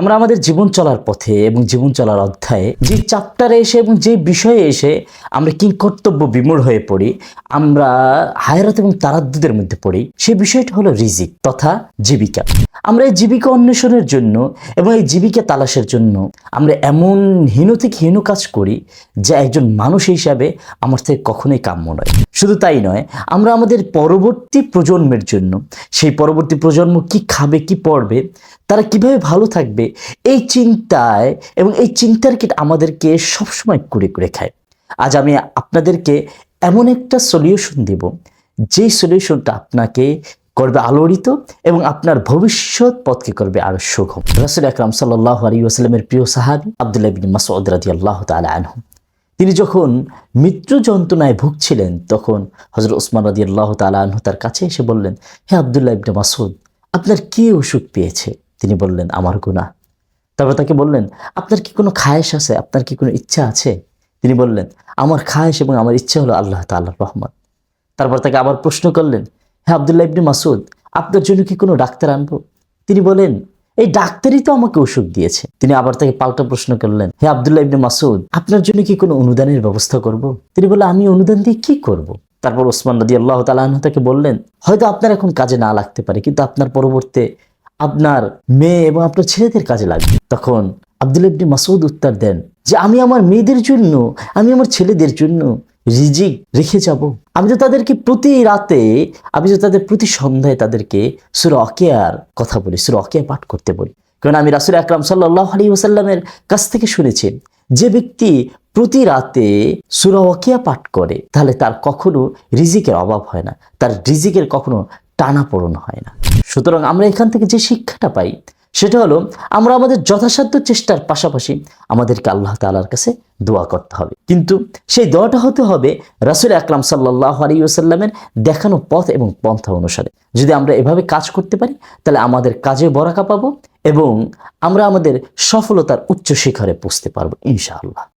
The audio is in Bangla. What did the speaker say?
আমরা আমাদের জীবন চলার পথে এবং জীবন চলার অধ্যায়ে যে চ্যাপ্টারে এসে এবং যে বিষয়ে এসে আমরা কি কর্তব্য বিমূঢ় হয়ে পড়ি, আমরা হায়রাত এবং তারাদ্দুদের মধ্যে পড়ি সেই বিষয়টা হলো রিজিক তথা জীবিকা। আমরা এই জীবিকা অন্বেষণের জন্য এবং এই জীবিকা তালাশের জন্য আমরা এমন হীন থেকে হীন কাজ করি যা একজন মানুষ হিসাবে আমার থেকে কখনোই কাম্য নয়। শুধু তাই নয়, আমরা আমাদের পরবর্তী প্রজন্মের জন্য, সেই পরবর্তী প্রজন্ম কি খাবে, কি পড়বে তারা কীভাবে ভালো থাকবে? এই চিন্তায় এবং এই চিন্তার কিট আমাদেরকে সবসময় কুড়ে কুড়ে খায়। আজ আমি আপনাদেরকে এমন একটা সলিউশন দেব যেই সলিউশনটা আপনাকে করবে আলোড়িত এবং আপনার ভবিষ্যৎ পথকে করবে আরও সুগম। রসুল আকরাম সাল্লাহ আলী ওয়াসাল্লামের প্রিয় সাহাবি আবদুল্লাহ বিন মাসউদ রাদি আল্লাহ তালা তিনি যখন মৃত্যু যন্ত্রণায় ভুগছিলেন, তখন হজরত ওসমান রাদি আল্লাহ তালা আনহু তার কাছে এসে বললেন, হে আবদুল্লাহ ইবনে মাসুদ আপনার কে অসুখ পেয়েছে? তিনি বললেন, আমার গুনাহ। তারপর তাকে বললেন, আপনার কি কোনো খায়েশ আছে? আপনার কি কোনো ইচ্ছা আছে? তিনি বললেন, আমার খায়েশ এবং আমার ইচ্ছা হলো আল্লাহ তাল্লাহ রহমান তারপর তাকে আবার প্রশ্ন করলেন হ্যাঁ আবদুল্লাহ ইবনে মাসুদ আপনার জন্য কি কোনো ডাক্তার আনব? তিনি বলেন, এই ডাক্তারই তো আমাকে ওষুধ দিয়েছে। তিনি আবার তাকে পাল্টা প্রশ্ন করলেন, হে আবদুল্লাহ ইবনে মাসুদ আপনার জন্য কি কোনো অনুদানের ব্যবস্থা করব? তিনি বলে আমি অনুদান দিয়ে কি করব? তারপর ওসমান নদী আল্লাহ তালাহ তাকে বললেন, হয়তো আপনার এখন কাজে না লাগতে পারে, কিন্তু আপনার পরবর্তী আপনার মেয়ে এবং আপনার ছেলেদের কাজে লাগবে। তখন আব্দুল ইবনে মাসুদ উত্তর দেন যে, আমি আমার মেয়েদের জন্য, আমি আমার ছেলেদের জন্য রিজিক রেখে যাব। আমি তো তাদেরকে প্রতি রাতে, আমি তো তাদের প্রতি সন্ধ্যায় তাদেরকে সুর অকেয়ার কথা বলি, সুর অকেয়া পাঠ করতে বলি। কারণ আমি রাসুল আকরাম সাল্লাহ আলী ওসাল্লামের কাছ থেকে শুনেছি, যে ব্যক্তি প্রতি রাতে সুরা অকিয়া পাঠ করে, তাহলে তার কখনো রিজিকের অভাব হয় না, তার রিজিকের কখনো টানা পূরণ হয় না। সুতরাং আমরা এখান থেকে যে শিক্ষাটা পাই, সেটা হলো আমরা আমাদের যথাসাধ্য চেষ্টার পাশাপাশি আমাদেরকে আল্লাহ তালার কাছে দোয়া করতে হবে। কিন্তু সেই দোয়াটা হতে হবে রাসুল আকরাম সাল্লাহ আলী ওসাল্লামের দেখানো পথ এবং পন্থা অনুসারে। যদি আমরা এভাবে কাজ করতে পারি, তাহলে আমাদের কাজে বরাকা পাবো এবং আমরা আমাদের সফলতার উচ্চ শিখরে পৌঁছতে পারব ইনশাআল্লাহ।